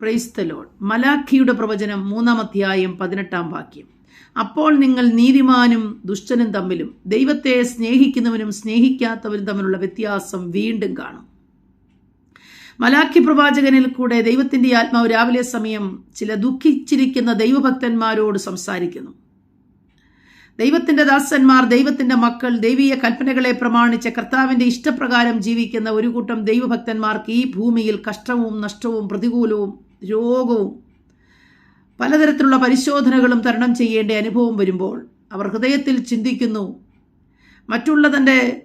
പ്രൈസ്തലോൺ മലാഖിയുടെ പ്രവചനം മൂന്നാം അധ്യായം പതിനെട്ടാം വാക്യം. അപ്പോൾ നിങ്ങൾ നീതിമാനും ദുഷ്ടനും തമ്മിലും ദൈവത്തെ സ്നേഹിക്കുന്നവനും സ്നേഹിക്കാത്തവനും തമ്മിലുള്ള വ്യത്യാസം വീണ്ടും കാണും. മലാഖി പ്രവാചകനിൽ കൂടെ ദൈവത്തിന്റെ ആത്മാവ് രാവിലെ സമയം ചില ദുഃഖിച്ചിരിക്കുന്ന ദൈവഭക്തന്മാരോട് സംസാരിക്കുന്നു. ദൈവത്തിന്റെ ദാസന്മാർ ദൈവത്തിന്റെ മക്കൾ ദൈവീയ കൽപ്പനകളെ പ്രമാണിച്ച് കർത്താവിന്റെ ഇഷ്ടപ്രകാരം ജീവിക്കുന്ന ഒരു കൂട്ടം ദൈവഭക്തന്മാർക്ക് ഈ ഭൂമിയിൽ കഷ്ടവും നഷ്ടവും പ്രതികൂലവും രോഗവും പലതരത്തിലുള്ള പരിശോധനകളും തരണം ചെയ്യേണ്ട അനുഭവം വരുമ്പോൾ അവർ ഹൃദയത്തിൽ ചിന്തിക്കുന്നു. മറ്റുള്ള തന്റെ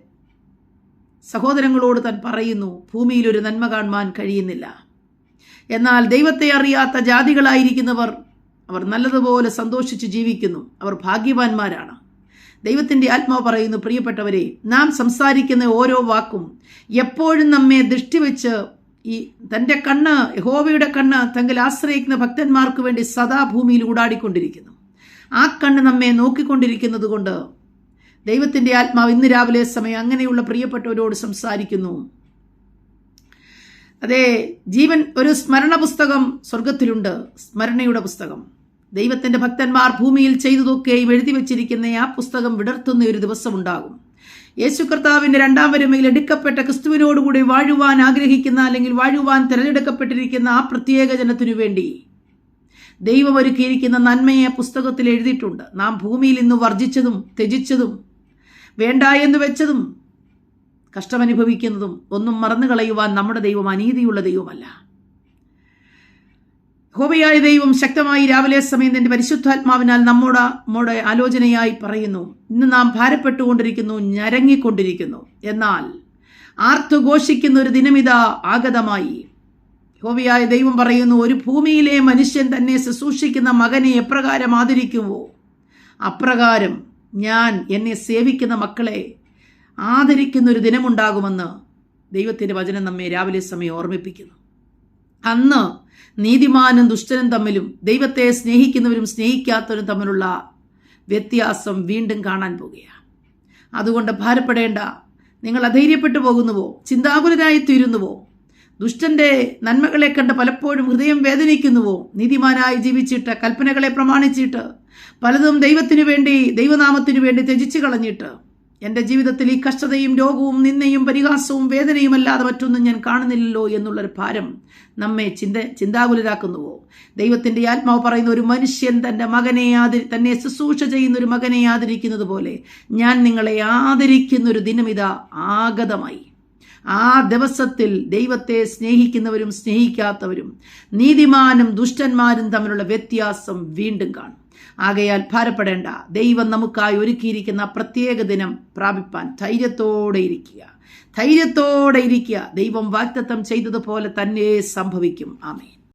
സഹോദരങ്ങളോട് താൻ പറയുന്നു ഭൂമിയിൽ ഒരു നന്മ കാണുവാൻ കഴിയുന്നില്ല. എന്നാൽ ദൈവത്തെ അറിയാത്ത ജാതികളായിരിക്കുന്നവർ അവർ നല്ലതുപോലെ സന്തോഷിച്ച് ജീവിക്കുന്നു. അവർ ഭാഗ്യവാന്മാരാണ്. ദൈവത്തിന്റെ ആത്മാവ് പറയുന്നു പ്രിയപ്പെട്ടവരെ നാം സംസാരിക്കുന്ന ഓരോ വാക്കും എപ്പോഴും നമ്മെ ദൃഷ്ടിവെച്ച് ഈ തന്റെ കണ്ണ് യഹോവയുടെ കണ്ണ് തങ്ങൾ ആശ്രയിക്കുന്ന ഭക്തന്മാർക്ക് വേണ്ടി സദാ ഭൂമിയിൽ ഊടാടിക്കൊണ്ടിരിക്കുന്നു. ആ കണ്ണ് നമ്മെ നോക്കിക്കൊണ്ടിരിക്കുന്നത് കൊണ്ട് ദൈവത്തിന്റെ ആത്മാവ് ഇന്ന് രാവിലെ സമയം അങ്ങനെയുള്ള പ്രിയപ്പെട്ടവരോട് സംസാരിക്കുന്നു. അതെ ജീവൻ ഒരു സ്മരണ പുസ്തകം സ്വർഗത്തിലുണ്ട് സ്മരണയുടെ പുസ്തകം. ദൈവത്തിന്റെ ഭക്തന്മാർ ഭൂമിയിൽ ചെയ്തതൊക്കെയും എഴുതി വച്ചിരിക്കുന്ന ആ പുസ്തകം വിടർത്തുന്ന ഒരു ദിവസം ഉണ്ടാകും യേശു കർത്താവിന്റെ രണ്ടാം വരമയിൽ എടുക്കപ്പെട്ട ക്രിസ്തുവിനോടുകൂടി വാഴുവാൻ ആഗ്രഹിക്കുന്ന അല്ലെങ്കിൽ വാഴുവാൻ തിരഞ്ഞെടുക്കപ്പെട്ടിരിക്കുന്ന ആ പ്രത്യേക ജനത്തിനു വേണ്ടി ദൈവം ഒരുക്കിയിരിക്കുന്ന നന്മയെ പുസ്തകത്തിൽ എഴുതിയിട്ടുണ്ട്. നാം ഭൂമിയിൽ ഇന്ന് വർജിച്ചതും ത്യജിച്ചതും വേണ്ട എന്ന് വെച്ചതും കഷ്ടമനുഭവിക്കുന്നതും ഒന്നും മറന്നു കളയുവാൻ നമ്മുടെ ദൈവം അനീതിയുള്ള ദൈവമല്ല. ഹോബയായ ദൈവം ശക്തമായി രാവിലെ സമയം തന്റെ പരിശുദ്ധാത്മാവിനാൽ നമ്മോട് നമ്മുടെ ആലോചനയായി പറയുന്നു. ഇന്ന് നാം ഭാരപ്പെട്ടുകൊണ്ടിരിക്കുന്നു ഞരങ്ങിക്കൊണ്ടിരിക്കുന്നു. എന്നാൽ ആർത്തു ഘോഷിക്കുന്ന ഒരു ദിനമിത ആഗതമായി. ഹോബിയായ ദൈവം പറയുന്നു ഒരു ഭൂമിയിലെ മനുഷ്യൻ തന്നെ ശുശ്രൂഷിക്കുന്ന മകനെ എപ്രകാരം ആദരിക്കുമോ അപ്രകാരം ഞാൻ എന്നെ സേവിക്കുന്ന മക്കളെ ആദരിക്കുന്ന ഒരു ദിനമുണ്ടാകുമെന്ന് ദൈവത്തിന്റെ വചനം നമ്മെ രാവിലെ സമയം ഓർമ്മിപ്പിക്കുന്നു. അന്ന് നീതിമാനും ദുഷ്ടനും തമ്മിലും ദൈവത്തെ സ്നേഹിക്കുന്നവരും സ്നേഹിക്കാത്തവരും തമ്മിലുള്ള വ്യത്യാസം വീണ്ടും കാണാൻ പോകുകയാണ്. അതുകൊണ്ട് ഭാരപ്പെടേണ്ട നിങ്ങൾ അധൈര്യപ്പെട്ടു പോകുന്നുവോ ചിന്താകുലരായി തീരുന്നുവോ ദുഷ്ടന്റെ നന്മകളെ കണ്ട് പലപ്പോഴും ഹൃദയം വേദനിക്കുന്നുവോ നീതിമാനായി ജീവിച്ചിട്ട് കൽപ്പനകളെ പ്രമാണിച്ചിട്ട് പലതും ദൈവത്തിനു വേണ്ടി ദൈവനാമത്തിനു വേണ്ടി ത്യജിച്ചു കളഞ്ഞിട്ട് എന്റെ ജീവിതത്തിൽ ഈ കഷ്ടതയും രോഗവും നിന്നയും പരിഹാസവും വേദനയും അല്ലാതെ മറ്റൊന്നും ഞാൻ കാണുന്നില്ലല്ലോ എന്നുള്ളൊരു ഭാരം നമ്മെ ചിന്ത ചിന്താകുലരാക്കുന്നുവോ? ദൈവത്തിന്റെ ആത്മാവ് പറയുന്ന ഒരു മനുഷ്യൻ തന്റെ മകനെ ആദരി തന്നെ ശുശ്രൂഷ ചെയ്യുന്ന ഒരു മകനെ ആദരിക്കുന്നത് പോലെ ഞാൻ നിങ്ങളെ ആദരിക്കുന്ന ഒരു ദിനമിതാ ആഗതമായി. ആ ദിവസത്തിൽ ദൈവത്തെ സ്നേഹിക്കുന്നവരും സ്നേഹിക്കാത്തവരും നീതിമാനും ദുഷ്ടന്മാരും തമ്മിലുള്ള വ്യത്യാസം വീണ്ടും കാണും. ആകയാൽ ഭാരപ്പെടേണ്ട. ദൈവം നമുക്കായി ഒരുക്കിയിരിക്കുന്ന പ്രത്യേക ദിനം പ്രാപിപ്പാൻ ധൈര്യത്തോടെ ഇരിക്കുക. ധൈര്യത്തോടെ ഇരിക്കുക. ദൈവം വാക്തത്വം ചെയ്തതുപോലെ തന്നെ സംഭവിക്കും. ആമേൻ.